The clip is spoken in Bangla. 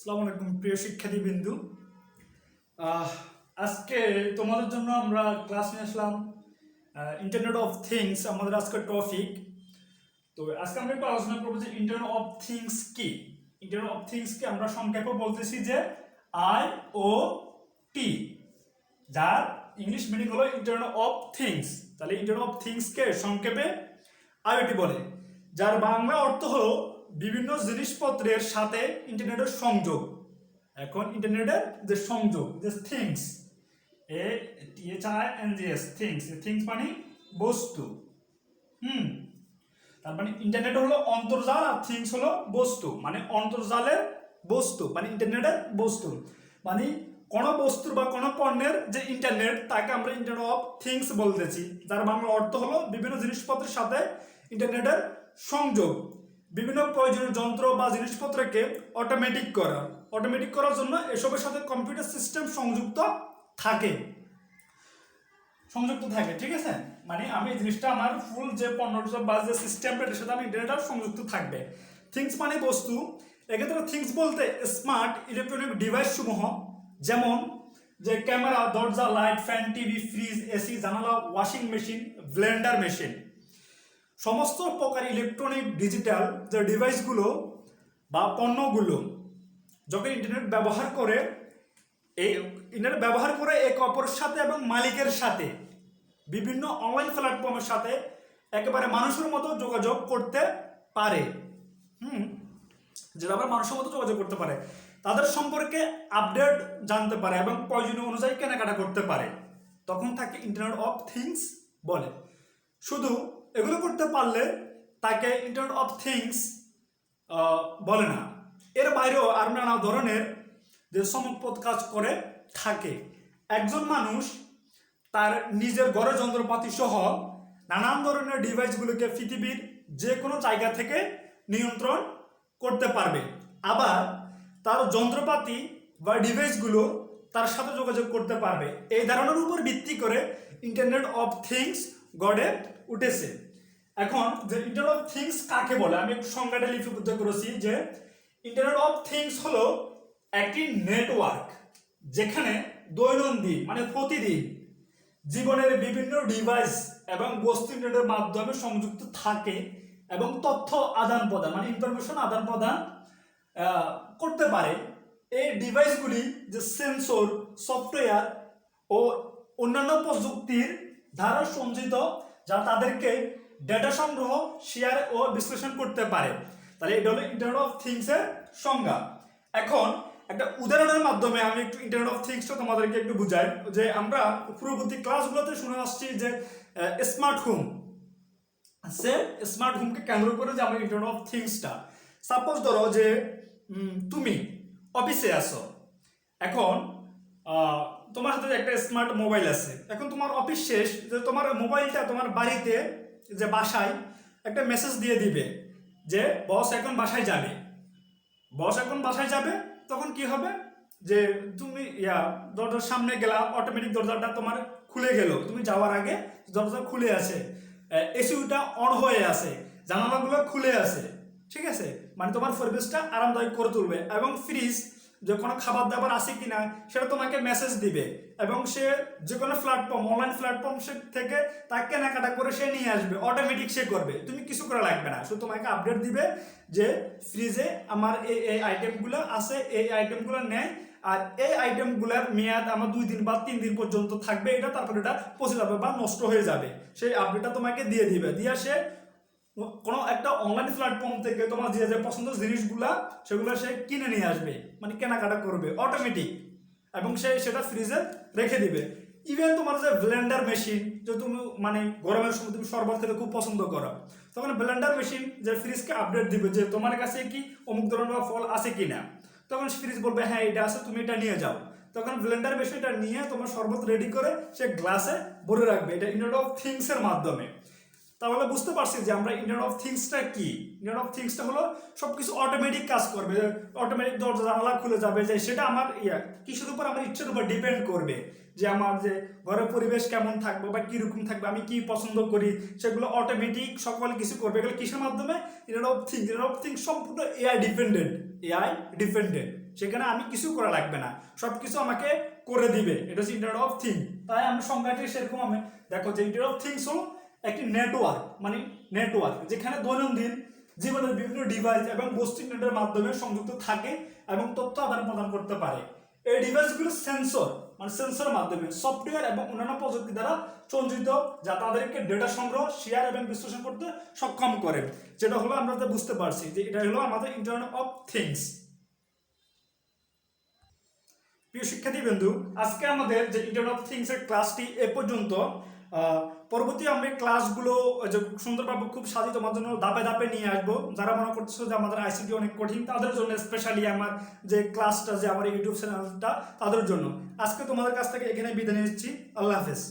আসসালামু আলাইকুম, প্রিয় শিক্ষার্থীবৃন্দু। আজকে তোমাদের জন্য আমরা ক্লাস নিয়ে আসলাম ইন্টারনেট অফ থিংস আমাদের আজকের টপিক তো আজকে আমরা একটু আলোচনা করব যে ইন্টারনেট অফ থিংস কি? ইন্টারনেট অফ থিংস কি আমরা সংক্ষেপে বলতেছি যে আই ও টি যার ইংলিশ মিনিং হলো ইন্টারনেট অফ থিংস তাহলে ইন্টারনেট অফ থিংসকে সংক্ষেপে আইওটি বলে, যার বাংলা অর্থ হলো বিভিন্ন জিনিসপত্রের সাথে ইন্টারনেটের সংযোগ। এখন ইন্টারনেটের যে সংযোগ, যে things A N G S things things মানে বস্তু। হুম, তার মানে ইন্টারনেট হলো অন্তর্জাল আর থিংস হলো বস্তু। মানে অন্তর্জালের বস্তু মানে ইন্টারনেটের বস্তু। মানে কোন বস্তুর বা কোন পণ্যের যে ইন্টারনেট তাকে আমরা ইন্টারনেট অফ থিংস বলতেছি। যার বাংলা অর্থ হলো বিভিন্ন জিনিসপত্রের সাথে ইন্টারনেটের সংযোগ। বিভিন্ন প্রয়োজনীয় যন্ত্র বা জিনিসপত্রকে অটোমেটিক করা। অটোমেটিক করার জন্য এসবের সাথে কম্পিউটার সিস্টেম সংযুক্ত থাকে। সংযুক্ত থাকে, ঠিক আছে? মানে আমি জিনিসটা আমার ফুল যে পণ্যটা বা যে সিস্টেমটা এটার সাথে আমি ইন্টারনেটটা সংযুক্ত থাকবে। থিংস মানে বস্তু। এক্ষেত্রে থিংস বলতে স্মার্ট ইলেকট্রনিক ডিভাইস সমূহ, যেমন যে ক্যামেরা দরজা light fan TV fridge AC জানালা ওয়াশিং মেশিন ব্লেন্ডার মেশিন সমস্ত প্রকার ইলেকট্রনিক ডিজিটাল যে ডিভাইসগুলো বা পণ্যগুলো, যখন ইন্টারনেট ব্যবহার করে, এই ইন্টারনেট ব্যবহার করে এক অপরের সাথে এবং মালিকের সাথে, বিভিন্ন অনলাইন প্ল্যাটফর্মের সাথে একেবারে মানুষের মতো যোগাযোগ করতে পারে। হুম? যেটা আবার মানুষের মতো যোগাযোগ করতে পারে। তাদের সম্পর্কে আপডেট জানতে পারে এবং প্রয়োজনীয় অনুযায়ী কেনাকাটা করতে পারে। তখন তাকে ইন্টারনেট অফ থিংস বলে। শুধু এগুলো করতে পারলে তাকে ইন্টারনেট অফ থিংস বলে না। এর বাইরেও আর নানা ধরনের যে সমপদ কাজ করে, থাকে। একজন মানুষ তার নিজের ঘরে যন্ত্রপাতি সহ নানান ধরনের ডিভাইসগুলোকে পৃথিবীর যে কোনো জায়গা থেকে নিয়ন্ত্রণ করতে পারবে। আবার তার যন্ত্রপাতি বা ডিভাইসগুলো তার সাথে যোগাযোগ করতে পারবে। এই ধারণার উপর ভিত্তি করে ইন্টারনেট অফ থিংস গড়ে উঠেছে। এখন যে ইন্টারনেট অফ থিংস কাকে বলে? আমি একটু সংজ্ঞাটা লিপিবদ্ধ করেছি যে ইন্টারনেট অফ থিংস হলো একটি নেটওয়ার্ক যেখানে দৈনন্দিন মানে প্রতিদিন জীবনের বিভিন্ন ডিভাইস এবং বস্তু ইন্টারনেটের মাধ্যমে সংযুক্ত থাকে এবং তথ্য আদান প্রদান মানে ইনফরমেশন আদান প্রদান করতে পারে। এই ডিভাইসগুলি যে সেন্সর সফটওয়্যার ও অন্যান্য প্রযুক্তির দ্বারা সঞ্চিত যা তাদেরকে ডেটা সংগ্রহ শেয়ার ও বিশ্লেষণ করতে পারে। তাহলে এটা হলো ইন্টারনেট অফ থিংসের সংজ্ঞা। এখন একটা উদাহরণের মাধ্যমে আমি একটু ইন্টারনেট অফ থিংসটা তোমাদেরকে একটু বুঝাই, যে আমরা পূর্ববর্তী ক্লাসগুলোতে শুনে আসছি যে স্মার্ট হোম সে স্মার্ট হোমকে কেন্দ্র করে যে আমার ইন্টারনেট অফ থিংসটা সাপোজ ধরো যে তুমি অফিসে আসো এখন তোমার হাতে একটা স্মার্ট মোবাইল আছে। এখন তোমার অফিস শেষ, যে তোমার মোবাইলটা তোমার বাড়িতে যে বাসায় একটা মেসেজ দিয়ে দিবে যে, বস এখন বাসায় যাবে। বস এখন বাসায় যাবে, তখন কি হবে? যে তুমি, ইয়া, দরজার সামনে গেলা অটোমেটিক দরজাটা তোমার খুলে গেল। তুমি যাওয়ার আগে দরজা খুলে আছে। এসিউটা অন হয়ে আছে। জানালাগুলো খুলে আছে। ঠিক আছে? মানে তোমার পরিবেশটা আরামদায়ক করে তুলবে এবং ফ্রিজ যে কোনো খাবার দাবার আছে কিনা, সেটা তোমাকে মেসেজ দিবে। এবং সে যে কোনো প্ল্যাটফর্ম অনলাইন প্ল্যাটফর্ম থেকে তাকে কেনাকাটা করে সে নিয়ে আসবে। অটোমেটিক সে করবে। তুমি কিছু করা লাগবে না। শুধু তোমাকে আপডেট দিবে যে ফ্রিজে আমার এই এই আইটেমগুলো আছে, এই আইটেমগুলো নেয় আর এই আইটেমগুলোর মেয়াদ আমার দুই দিন বা তিন দিন পর্যন্ত থাকবে। এটা তারপর এটা পচে যাবে বা নষ্ট হয়ে যাবে। সেই আপডেটটা তোমাকে দিয়ে দিবে। দিয়ে সে কোনো একটা অনলাইন প্ল্যাটফর্ম থেকে তোমার যে যে পছন্দের জিনিসগুলা, সেগুলো সে কিনে নিয়ে আসবে মানে কেনাকাটা করবে অটোমেটিক এবং সে সেটা ফ্রিজে রেখে দিবে। ইভেন তোমার যে ব্লেন্ডার মেশিন যে তুমি মানে গরমের সময় তুমি শরবত খেতে খুব পছন্দ করো, তখন ব্লেন্ডার মেশিন যে ফ্রিজকে আপডেট দিবে যে তোমার কাছে কি অমুক ধরনের ফল আছে কিনা, তখন ফ্রিজ বলবে হ্যাঁ এটা আছে, তুমি এটা নিয়ে যাও। তখন ব্লেন্ডার মেশিনটা নিয়ে তোমার শরবত রেডি করে সে গ্লাসে ভরে রাখবে। এটা ইন্টারনেট অফ থিংসের মাধ্যমে। তাহলে বুঝতে পারছি যে আমরা ইন্টারনেট অফ থিংসটা কি? ইন্টারনেট অফ থিংসটা হলো সব কিছু অটোমেটিক কাজ করবে অটোমেটিক দরজা, জানালা খুলে যাবে, যে সেটা আমার ইয়া কিছুর উপর আমার ইচ্ছের উপর ডিপেন্ড করবে? যে আমার যে ঘরের পরিবেশ কেমন থাকবে বা কীরকম থাকবে, আমি কি পছন্দ করি? সেগুলো অটোমেটিক সকল কিছু করবে। এগুলো কিসের মাধ্যমে? Internet of things internet of things সম্পূর্ণ এআই ডিপেন্ডেন্ট এআই ডিপেন্ডেন্ট সেখানে আমি কিছু করা লাগবে না। সব কিছু আমাকে করে দিবে। এটা হচ্ছে ইন্টারনেট অফ থিং তাই আমি সংজ্ঞাটি সেরকম আমি দেখো যে ইন্টারনেট অফ থিংস হলো একটি নেটওয়ার্ক মানে নেটওয়ার্ক যেখানে দৈনন্দিন জীবনের বিভিন্ন ডিভাইস এবং বস্তু ইন্টারনেটের মাধ্যমে সংযুক্ত থাকে এবং তথ্য আদান প্রদান করতে পারে। এই ডিভাইসগুলো সেন্সর মানে সেন্সর মাধ্যমে সফটওয়্যার এবং অন্যান্য প্রযুক্তি দ্বারা সঞ্চিত যা তাদেরকে ডেটা সংগ্রহ শেয়ার এবং বিশ্লেষণ করতে সক্ষম করে, যেটা হলো আমরা বুঝতে পারছি যে এটা হলো আমাদের ইন্টারনেট অফ থিংস প্রিয় শিক্ষার্থী বন্ধু আজকে আমাদের যে ইন্টারনেট অফ থিংস এর ক্লাসটি এ পর্যন্ত পরবর্তী আমরা ক্লাসগুলো যে সুন্দরভাবে খুব সাজি তোমার জন্য ধাপে ধাপে নিয়ে আসব। যারা মনে করতেছো যে আমাদের আইসিটি অনেক কঠিন, তাদের জন্য স্পেশালি আমার যে ক্লাসটা যে আমার ইউটিউব চ্যানেলটা তাদের জন্য। আজকে তোমাদের কাছ থেকে এখানে বিদায় নিচ্ছি। আল্লাহ হাফেজ।